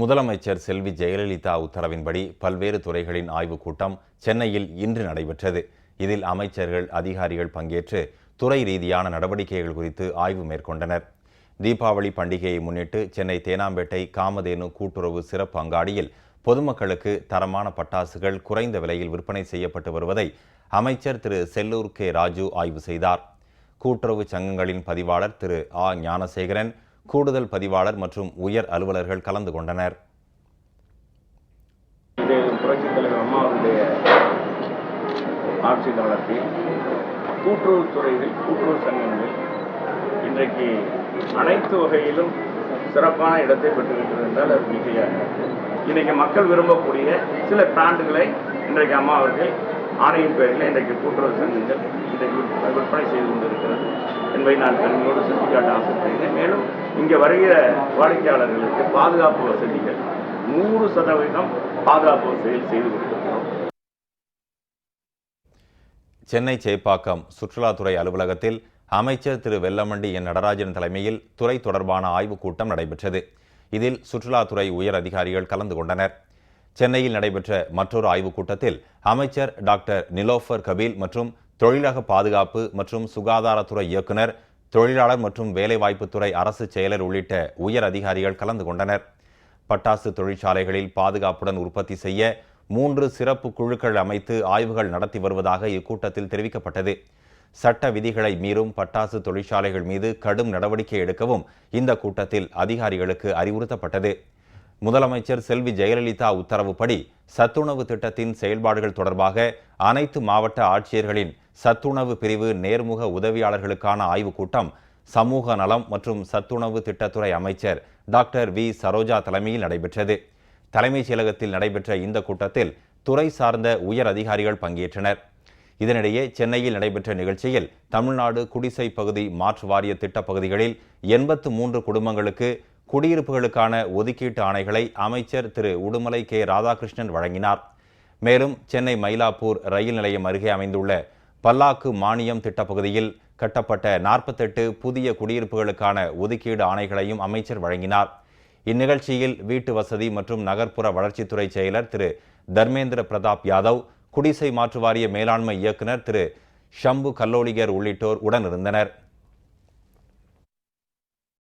முதலமைச்சர் செல்வி ஜெயலலிதா உத்தரவின்படி பல்வேறு துறைகளின் ஆய்வுக் கூட்டம் சென்னையில் இன்று நடைபெற்றது. இதில் அமைச்சர்கள் அதிகாரிகள் பங்கேற்று துறை ரீதியான நடவடிக்கைகள் குறித்து ஆய்வு மேற்கொண்டனர். தீபாவளி பண்டிகையை முன்னிட்டு சென்னை தேனாம்பேட்டை காமதேனு கூட்டுறவு சிறப்பு அங்காடியில் பொதுமக்களுக்கு தரமான பட்டாசுகள் குறைந்த விலையில் விற்பனை செய்யப்பட்டு வருவதை அமைச்சர் திரு செல்லூர் கே. ராஜு ஆய்வு செய்தார். கூட்டுறவு சங்கங்களின் பதிவாளர் திரு ஆ. ஞானசேகரன் கூடுதல் பதிவாளர் மற்றும் உயர் அலுவலர்கள் கலந்து கொண்டனர். இது புரட்சித் தலைவர் அம்மா அவருடைய ஆட்சி காலத்தில் கூட்டுறவுத்துறையில் கூட்டுறவு சங்கங்கள் இன்றைக்கு அனைத்து வகையிலும் சிறப்பான இடத்தை பெற்றிருக்கிறது என்றால் அது மிகையாக இன்றைக்கு மக்கள் விரும்பக்கூடிய சில பிராண்டுகளை இன்றைக்கு அம்மா அவர்கள் ஆணையின் பேரில் இன்றைக்கு கூட்டுறவு சங்கங்கள் இன்றைக்கு விற்பனை செய்து கொண்டிருக்கிறது என்பதை நான் பெருமையோடு சுட்டிக்காட்ட ஆசைப்படுகிறேன். மேலும் இங்கே வருகிற வாடிக்கையாளர்களுக்கு பாதுகாப்பு வசதிகள் நூறு சதவீதம் பாதுகாப்பு வசதிகள் செய்து கொடுத்திருக்கிறோம். சென்னை சேப்பாக்கம் சுற்றுலாத்துறை அலுவலகத்தில் அமைச்சர் திரு வெல்லமண்டி என் நடராஜன் தலைமையில் துறை தொடர்பான ஆய்வுக் கூட்டம் நடைபெற்றது. இதில் சுற்றுலாத்துறை உயர் அதிகாரிகள் கலந்து கொண்டனர். சென்னையில் நடைபெற்ற மற்றொரு ஆய்வுக் கூட்டத்தில் அமைச்சர் டாக்டர் நிலோஃபர் கபீல் மற்றும் தொழிலக பாதுகாப்பு மற்றும் சுகாதாரத்துறை இயக்குனர் தொழிலாளர் மற்றும் வேலைவாய்ப்புத்துறை அரசு செயலர் உள்ளிட்ட உயர் அதிகாரிகள் கலந்து கொண்டனர். பட்டாசு தொழிற்சாலைகளில் பாதுகாப்புடன் உற்பத்தி செய்ய மூன்று சிறப்பு குழுக்கள் அமைத்து ஆய்வுகள் நடத்தி வருவதாக இக்கூட்டத்தில் தெரிவிக்கப்பட்டது. சட்ட விதிகளை மீறும் பட்டாசு தொழிற்சாலைகள் மீது கடும் நடவடிக்கை எடுக்கவும் இந்த கூட்டத்தில் அதிகாரிகளுக்கு அறிவுறுத்தப்பட்டது. முதலமைச்சர் செல்வி ஜெயலலிதா உத்தரவுப்படி சத்துணவு திட்டத்தின் செயல்பாடுகள் தொடர்பாக அனைத்து மாவட்ட ஆட்சியர்களின் சத்துணவு பிரிவு நேர்முக உதவியாளர்களுக்கான ஆய்வுக் கூட்டம் சமூக நலம் மற்றும் சத்துணவு திட்டத்துறை அமைச்சர் டாக்டர் வி. சரோஜா தலைமையில் நடைபெற்றது. தலைமைச் செயலகத்தில் நடைபெற்ற இந்த கூட்டத்தில் துறை சார்ந்த உயர் அதிகாரிகள் பங்கேற்றனர். இதனிடையே சென்னையில் நடைபெற்ற நிகழ்ச்சியில் தமிழ்நாடு குடிசை பகுதி மாற்று வாரிய திட்ட பகுதிகளில் எண்பத்து மூன்று குடும்பங்களுக்கு குடியிருப்புகளுக்கான ஒதுக்கீட்டு ஆணைகளை அமைச்சர் திரு உடுமலை கே ராதாகிருஷ்ணன் வழங்கினார். மேலும் சென்னை மயிலாப்பூர் ரயில் நிலையம் அருகே அமைந்துள்ள பல்லாக்கு மானியம் திட்டப்பகுதியில் கட்டப்பட்ட நாற்பத்தெட்டு புதிய குடியிருப்புகளுக்கான ஒதுக்கீடு ஆணைகளையும் அமைச்சர் வழங்கினார். இந்நிகழ்ச்சியில் வீட்டு வசதி மற்றும் நகர்ப்புற வளர்ச்சித்துறை செயலர் திரு தர்மேந்திர பிரதாப் யாதவ் குடிசை மாற்று வாரிய மேலாண்மை இயக்குனர் திரு ஷம்பு கல்லோலிகர் உள்ளிட்டோர் உடனிருந்தனர்.